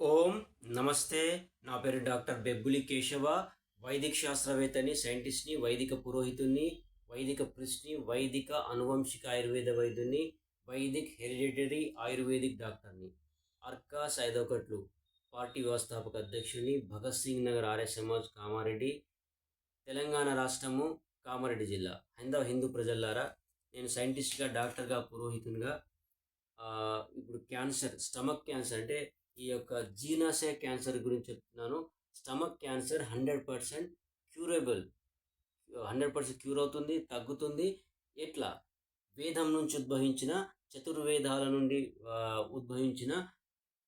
ఓం నమస్తే నా పేరు డాక్టర్ బెబ్బులి కేశవ వైదిక శాస్త్రవేత్తని సైంటిస్ట్ని వైదిక పురోహితుని వైదిక ప్రిస్ట్ని వైదిక అనువంశిక ఆయుర్వేద వైద్యుని వైదిక్ హెరిడిటరీ ఆయుర్వేదిక్ డాక్టర్ని. అర్కాస్ ఐదొకట్లు పార్టీ వ్యవస్థాపక అధ్యక్షుని భగత్ సింగ్ నగర్ ఆర్య సమాజ్ కామారెడ్డి తెలంగాణ రాష్ట్రము కామారెడ్డి జిల్లా. హైందవ హిందూ ప్రజల్లారా నేను సైంటిస్ట్గా డాక్టర్గా పురోహితునిగా ఇప్పుడు క్యాన్సర్ స్టమక్ క్యాన్సర్ అంటే ఈ యొక్క జీర్ణాశయ క్యాన్సర్ గురించి చెప్తున్నాను. Stomach cancer hundred percent curable. Hundred percent cure అవుతుంది తగ్గుతుంది. ఎట్లా? వేదం నుంచి ఉద్భవించిన చతుర్వేదాల నుండి ఉద్భవించిన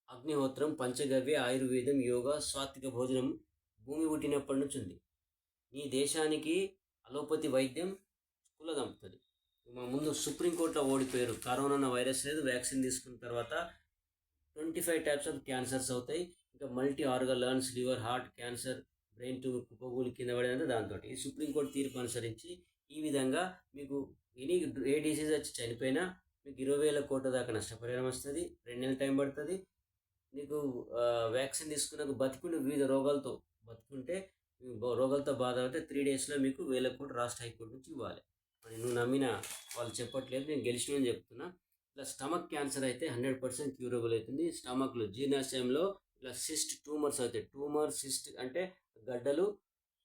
అగ్నిహోత్రం పంచగవ్య ఆయుర్వేదం యోగా సాత్విక భోజనం భూమి పుట్టినప్పటి నుంచి ఉంది. నీ దేశానికి అలోపతి వైద్యం కులదంపుతుంది మా ముందు సుప్రీంకోర్టులో ఓడిపోయారు. కరోనా వైరస్ లేదు. వ్యాక్సిన్ తీసుకున్న తర్వాత twenty five types of cancers అవుతాయి. ఇంకా multi organ lungs liver heart cancer brain tumour కుప్పగూలి కింద పడేదంటే దాంతో ఈ సుప్రీంకోర్టు తీర్పు అనుసరించి ఈ విధంగా మీకు ఎనీ ఏ డిసీజ్ వచ్చి చనిపోయినా మీకు ఇరవై వేల కోట్ల దాకా నష్టపరిహారం వస్తుంది. రెండు నెలల టైం పడుతుంది. మీకు వ్యాక్సిన్ తీసుకున్నాక బతికుండి వివిధ రోగాలతో బతుకుంటే రోగాలతో బాధ రోగాలతో బాధపడితే త్రీ డేస్లో మీకు వేల కోట్లు రాష్ట్ర హైకోర్టు నుంచి ఇవ్వాలి. మరి నువ్వు నమ్మిన వాళ్ళు చెప్పట్లేదు. నేను గెలిచినని చెప్తున్నా. ఇట్లా స్టమక్ క్యాన్సర్ అయితే హండ్రెడ్ పర్సెంట్ క్యూరబుల్ అవుతుంది. స్టమక్లో జీర్ణాశయంలో ఇట్లా సిస్ట్ ట్యూమర్స్ అవుతాయి. ట్యూమర్ సిస్ట్ అంటే గడ్డలు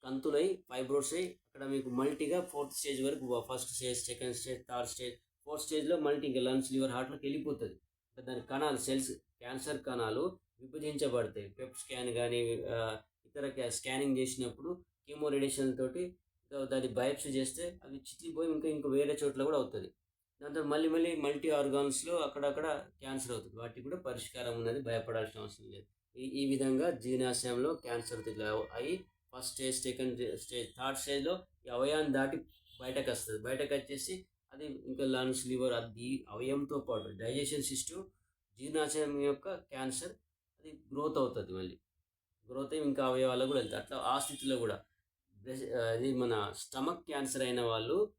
కంతులై ఫైబ్రోడ్స్ అయ్యి అక్కడ మీకు మల్టీగా ఫోర్త్ స్టేజ్ వరకు first stage second stage third stage fourth స్టేజ్లో మల్టీ ఇంకా లంగ్స్ లివర్ హార్ట్లోకి వెళ్ళిపోతుంది. దాని కణాలు సెల్స్ క్యాన్సర్ కణాలు విభజించబడతాయి. పెప్ స్కాన్ కానీ ఇతర స్కానింగ్ చేసినప్పుడు కీమో రేడియేషన్ తోటి దాన్ని బయాప్సీ చేస్తే అవి చిట్లిపోయి ఇంకా ఇంకా వేరే చోట్ల కూడా అవుతుంది. దాంతో మళ్ళీ మళ్ళీ మల్టీ ఆర్గాన్స్లో అక్కడక్కడ క్యాన్సర్ అవుతుంది. వాటికి కూడా పరిష్కారం ఉన్నది భయపడాల్సిన అవసరం లేదు. ఈ ఈ విధంగా జీర్ణాశయంలో క్యాన్సర్ అయ్యి first stage second stage third స్టేజ్లో ఈ అవయాన్ని దాటి బయటకు వస్తుంది. బయటకు వచ్చేసి అది ఇంకా లంగ్స్ లివర్ అది అవయంతో పాటు డైజెషన్ సిస్టమ్ జీర్ణాశయం యొక్క క్యాన్సర్ అది గ్రోత్ అవుతుంది మళ్ళీ. గ్రోత్ అయ్యి ఇంకా అవయవాలకు కూడా వెళ్తాయి. అట్లా ఆ స్థితిలో కూడా బ్రెస్- అది మన స్టమక్ క్యాన్సర్ అయిన వాళ్ళు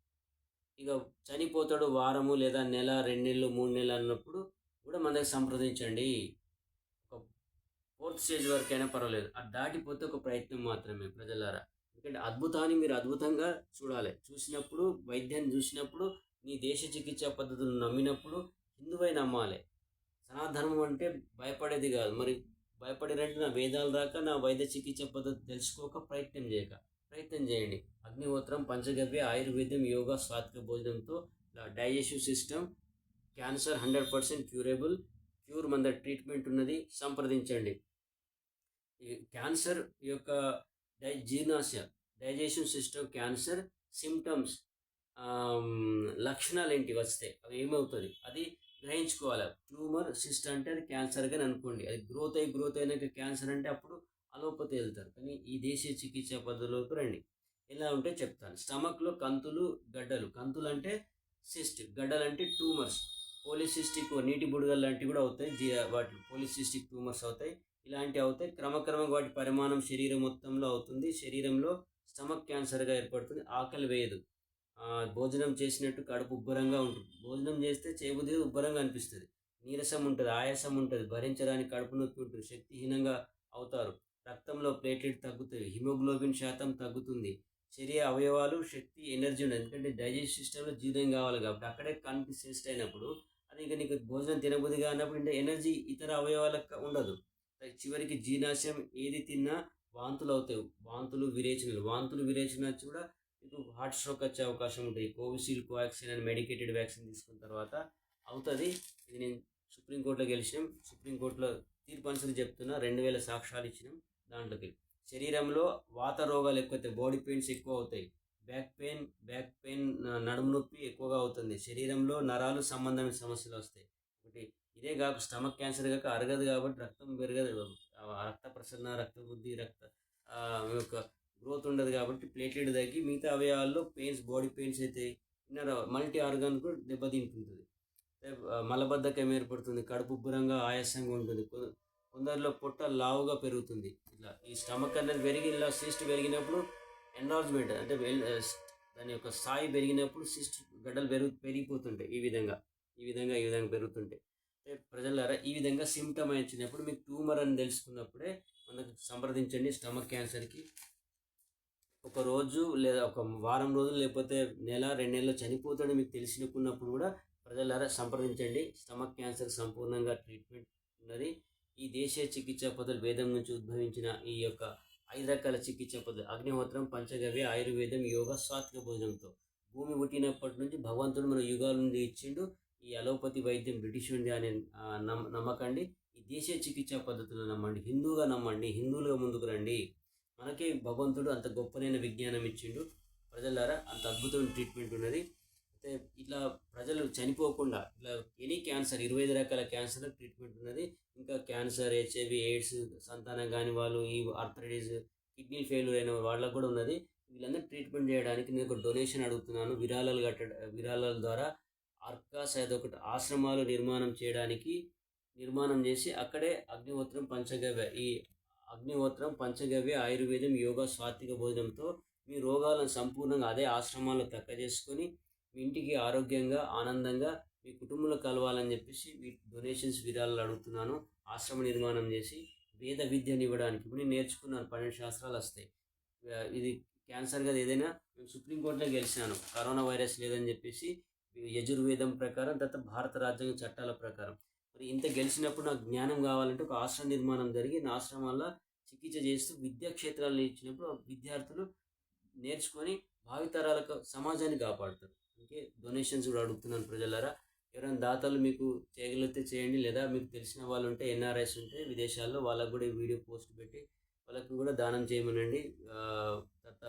ఇక చనిపోతాడు వారము లేదా నెల రెండు నెలలు మూడు నెలలు అన్నప్పుడు కూడా మన దగ్గర సంప్రదించండి. ఒక ఫోర్త్ స్టేజ్ వరకు అయినా పర్వాలేదు. అది దాటిపోతే ఒక ప్రయత్నం మాత్రమే ప్రజలారా. ఎందుకంటే అద్భుతాన్ని మీరు అద్భుతంగా చూడాలి. చూసినప్పుడు వైద్యాన్ని చూసినప్పుడు నీ దేశ చికిత్సా పద్ధతులను నమ్మినప్పుడు హిందువై నమ్మాలి. సనాతనం అంటే భయపడేది కాదు. మరి భయపడినట్టు నా వేదాలు దాకా నా వైద్య చికిత్స పద్ధతి తెలుసుకోక ప్రయత్నం చేయక. ప్రయత్నం చేయండి. అగ్నిహోత్రం పంచగవ్య ఆయుర్వేదం యోగా సాత్విక భోజనంతో digestive system cancer hundred percent curable. Cure మంద ట్రీట్మెంట్ ఉన్నది. సంప్రదించండి. క్యాన్సర్ యొక్క డై జీర్ణాశయ డైజెషన్ సిస్టమ్ క్యాన్సర్ సిమ్టమ్స్ లక్షణాలు ఏంటి? వస్తే అవి ఏమవుతుంది అది గ్రహించుకోవాలి. ట్యూమర్ సిస్ట్ అంటే అది క్యాన్సర్గా అనుకోండి. అది గ్రోత్ అయ్యి గ్రోత్ అయినాక క్యాన్సర్ అంటే అప్పుడు అలోపతి వెళ్తారు. కానీ ఈ దేశీయ చికిత్స పద్ధతిలోకి రండి. ఎలా ఉంటే చెప్తాను. స్టమక్లో కంతులు గడ్డలు. కంతులు అంటే సిస్ట్. గడ్డలు అంటే ట్యూమర్స్ పోలిసిస్టిక్ నీటి బుడగలు లాంటివి కూడా అవుతాయి. జీ వాటి పోలిసిస్టిక్ ట్యూమర్స్ అవుతాయి. ఇలాంటివి అవుతాయి. క్రమక్రమంగా వాటి పరిమాణం శరీరం మొత్తంలో అవుతుంది. శరీరంలో స్టమక్ క్యాన్సర్గా ఏర్పడుతుంది. ఆకలి వేయదు. భోజనం చేసినట్టు కడుపు ఉబ్బరంగా ఉంటుంది. భోజనం చేస్తే చేయబుద్ధి ఉబ్బరంగా అనిపిస్తుంది. నీరసం ఉంటుంది ఆయాసం ఉంటుంది. భరించడానికి కడుపు నొప్పి ఉంటుంది. శక్తిహీనంగా అవుతారు. రక్తంలో ప్లేట్లెట్ తగ్గుతాయి హిమోగ్లోబిన్ శాతం తగ్గుతుంది. శరీర అవయవాలు శక్తి ఎనర్జీ ఉండదు. ఎందుకంటే డైజెస్ట్ సిస్టంలో జీర్ణం కావాలి కాబట్టి అక్కడే కన్సిస్ట్ అయినప్పుడు అది ఇంకా నీకు భోజనం తినబుద్ధి కానప్పుడు ఇంకా ఎనర్జీ ఇతర అవయవాలకు ఉండదు. చివరికి జీర్ణాశయం ఏది తిన్నా వాంతులు అవుతాయి. వాంతులు విరేచనలు. వాంతులు విరేచన కూడా మీకు హార్ట్ స్ట్రోక్ వచ్చే అవకాశం ఉంటుంది. కోవిషీల్డ్ కోవాక్సిన్ అని మెడికేటెడ్ వ్యాక్సిన్ తీసుకున్న తర్వాత అవుతుంది. ఇది నేను సుప్రీంకోర్టులో గెలిచినాం. సుప్రీంకోర్టులో తీర్పు అనుసరి చెప్తున్నా. రెండు వేల సాక్ష్యాలు ఇచ్చినాం. దాంట్లోకి. శరీరంలో వాత రోగాలు ఎక్కువ బాడీ పెయిన్స్ ఎక్కువ అవుతాయి బ్యాక్ పెయిన్ బ్యాక్ పెయిన్ నడుము నొప్పి ఎక్కువగా అవుతుంది. శరీరంలో నరాలు సంబంధమైన సమస్యలు వస్తాయి. ఒకటి ఇదే కాక స్టమక్ క్యాన్సర్ కాక అరగదు కాబట్టి రక్తం పెరగదు. రక్త ప్రసరణ రక్త బుద్ధి రక్త యొక్క గ్రోత్ ఉండదు కాబట్టి ప్లేట్లెట్ తగ్గి మిగతా అవయవాల్లో పెయిన్స్ బాడీ పెయిన్స్ అయితే ఇన్నర్ మల్టీ ఆర్గాన్ కూడా దెబ్బతింటుంటుంది. మలబద్ధకం ఏర్పడుతుంది. కడుపు ఉబ్బరంగా ఆయాసంగా ఉంటుంది. కొందరిలో పొట్ట లావుగా పెరుగుతుంది. ఇట్లా ఈ స్టమక్ అనేది పెరిగి ఇలా సిస్ట్ పెరిగినప్పుడు ఎన్లార్జ్మెంట్ అంటే వెల్- దాని యొక్క స్థాయి పెరిగినప్పుడు సిస్ట్ గడ్డలు పెరుగు పెరిగిపోతుంటాయి ఈ విధంగా. ఈ విధంగా ఈ విధంగా పెరుగుతుంటాయి. ప్రజలారా ఈ విధంగా సిమ్టమ్ వచ్చినప్పుడు మీకు ట్యూమర్ అని తెలుసుకున్నప్పుడే మనకు సంప్రదించండి స్టమక్ క్యాన్సర్కి. ఒక రోజు లేదా ఒక వారం రోజులు లేకపోతే నెల రెండు నెలలు చనిపోతాడు మీకు తెలిసినప్పుడు కూడా ప్రజలారా సంప్రదించండి. స్టమక్ క్యాన్సర్ సంపూర్ణంగా ట్రీట్మెంట్ ఉన్నది. ఈ దేశీయ చికిత్సా పద్ధతులు వేదం నుంచి ఉద్భవించిన ఈ యొక్క ఐదు రకాల చికిత్సా పద్ధతులు అగ్నిహోత్రం పంచగవ్య ఆయుర్వేదం యోగ సాత్విక భోజనంతో. భూమి పుట్టినప్పటి నుంచి భగవంతుడు మన యుగాల నుండి ఇచ్చిండు. ఈ అలోపతి వైద్యం బ్రిటిష్ ఉంది అని నమ్మ నమ్మకండి. ఈ దేశీయ చికిత్సా పద్ధతులు నమ్మండి. హిందూగా నమ్మండి. హిందువులుగా ముందుకు రండి. మనకే భగవంతుడు అంత గొప్పనైన విజ్ఞానం ఇచ్చిండు. ప్రజలారా అంత అద్భుతమైన ట్రీట్మెంట్ ఉన్నది. అయితే ఇట్లా ప్రజలు చనిపోకుండా ఇట్లా ఎనీ క్యాన్సర్ ఇరవై ఐదు రకాల క్యాన్సర్ ట్రీట్మెంట్ ఉన్నది. ఇంకా క్యాన్సర్ హెచ్ఐవి ఎయిడ్స్ సంతానం కాని వాళ్ళు ఈ ఆర్థరైటిస్ కిడ్నీ ఫెయిల్యూర్ అయిన వాళ్ళకు కూడా ఉన్నది. వీళ్ళందరూ ట్రీట్మెంట్ చేయడానికి నేను ఒక డొనేషన్ అడుగుతున్నాను. విరాళాలు కట్ట విరాళాల ద్వారా అర్కాస్ అదొకటి ఆశ్రమాలు నిర్మాణం చేయడానికి నిర్మాణం చేసి అక్కడే అగ్నిహోత్రం పంచగవ్య ఈ అగ్నిహోత్రం పంచగవ్య ఆయుర్వేదం యోగా స్వాత్విక భోజనంతో మీ రోగాలను సంపూర్ణంగా అదే ఆశ్రమాల్లో తక్క చేసుకొని మీ ఇంటికి ఆరోగ్యంగా ఆనందంగా మీ కుటుంబంలో కలవాలని చెప్పేసి మీ డొనేషన్స్ విరాళాలు అడుగుతున్నాను. ఆశ్రమ నిర్మాణం చేసి వేద విద్యను ఇవ్వడానికి ఇప్పుడు నేను నేర్చుకున్నాను. పన్నెండు శాస్త్రాలు వస్తాయి. ఇది క్యాన్సర్ కదా ఏదైనా నేను సుప్రీంకోర్టులో గెలిచాను. కరోనా వైరస్ లేదని చెప్పేసి యజుర్వేదం ప్రకారం తర్వాత భారత రాజ్యాంగ చట్టాల ప్రకారం. మరి ఇంత గెలిచినప్పుడు నాకు జ్ఞానం కావాలంటే ఒక ఆశ్రమ నిర్మాణం జరిగి నా ఆశ్రమాల్లో చికిత్స చేస్తూ విద్యా క్షేత్రాలను ఇచ్చినప్పుడు విద్యార్థులు నేర్చుకొని భావితరాలకు సమాజాన్ని కాపాడుతారు. అందుకే డొనేషన్స్ కూడా అడుగుతున్నాను ప్రజలారా. ఎవరైనా దాతలు మీకు చేయగలిగితే చేయండి లేదా మీకు తెలిసిన వాళ్ళు ఉంటే ఎన్ఆర్ఐస్ ఉంటే విదేశాల్లో వాళ్ళకు కూడా ఈ వీడియో పోస్ట్ పెట్టి వాళ్ళకు కూడా దానం చేయమనండి. తర్వాత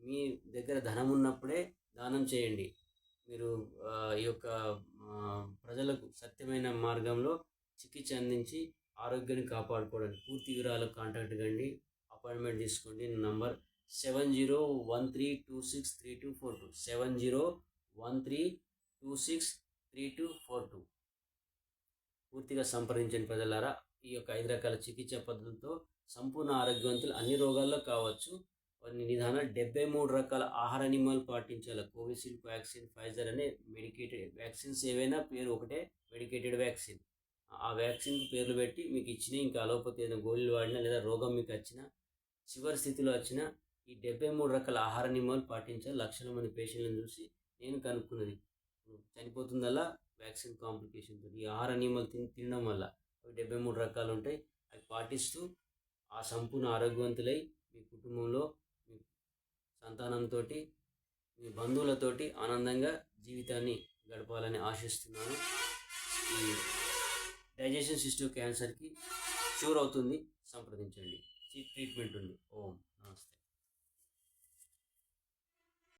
మీ దగ్గర ధనం ఉన్నప్పుడే దానం చేయండి. మీరు ఈ యొక్క ప్రజలకు సత్యమైన మార్గంలో చికిత్స అందించి ఆరోగ్యాన్ని కాపాడుకోవడానికి పూర్తి వివరాలకు కాంటాక్ట్ కండి. అపాయింట్మెంట్ తీసుకోండి. Number seven zero one three two six three two four two seven zero one three two six three two four two పూర్తిగా సంప్రదించండి ప్రజలారా ఈ యొక్క ఐదు రకాల చికిత్స పద్ధతులతో సంపూర్ణ ఆరోగ్యవంతులు అన్ని రోగాల్లో కావచ్చు. కొన్ని నిదాన డెబ్బై మూడు రకాల ఆహార నియమాలు పాటించాలి. కోవిషీల్డ్ వ్యాక్సిన్ ఫైజర్ అనే మెడికేటెడ్ వ్యాక్సిన్స్ ఏవైనా పేరు ఒకటే మెడికేటెడ్ వ్యాక్సిన్. ఆ వ్యాక్సిన్ పేర్లు పెట్టి మీకు ఇచ్చిన ఇంకా అలోపతి ఏదైనా గోళీలు వాడినా లేదా రోగం మీకు వచ్చినా చివరి స్థితిలో వచ్చిన ఈ డెబ్బై మూడు రకాల ఆహార నియమాలు పాటించాలి. లక్షల మంది పేషెంట్లను చూసి నేను కనుక్కున్నది. చనిపోతుందల్లా వ్యాక్సిన్ కాంప్లికేషన్తో ఈ ఆహార నియమాలు తిని తినడం వల్ల అవి డెబ్బై మూడు రకాలు ఉంటాయి. అవి పాటిస్తూ ఆ సంపూర్ణ ఆరోగ్యవంతులై మీ కుటుంబంలో మీ సంతానంతో మీ బంధువులతోటి ఆనందంగా జీవితాన్ని గడపాలని ఆశిస్తున్నాను. ఈ డైజెషన్ సిస్టమ్ క్యాన్సర్కి క్యూర్ అవుతుంది. సంప్రదించండి. ట్రీట్మెంట్ ఉంది. ఓం. నమస్తే.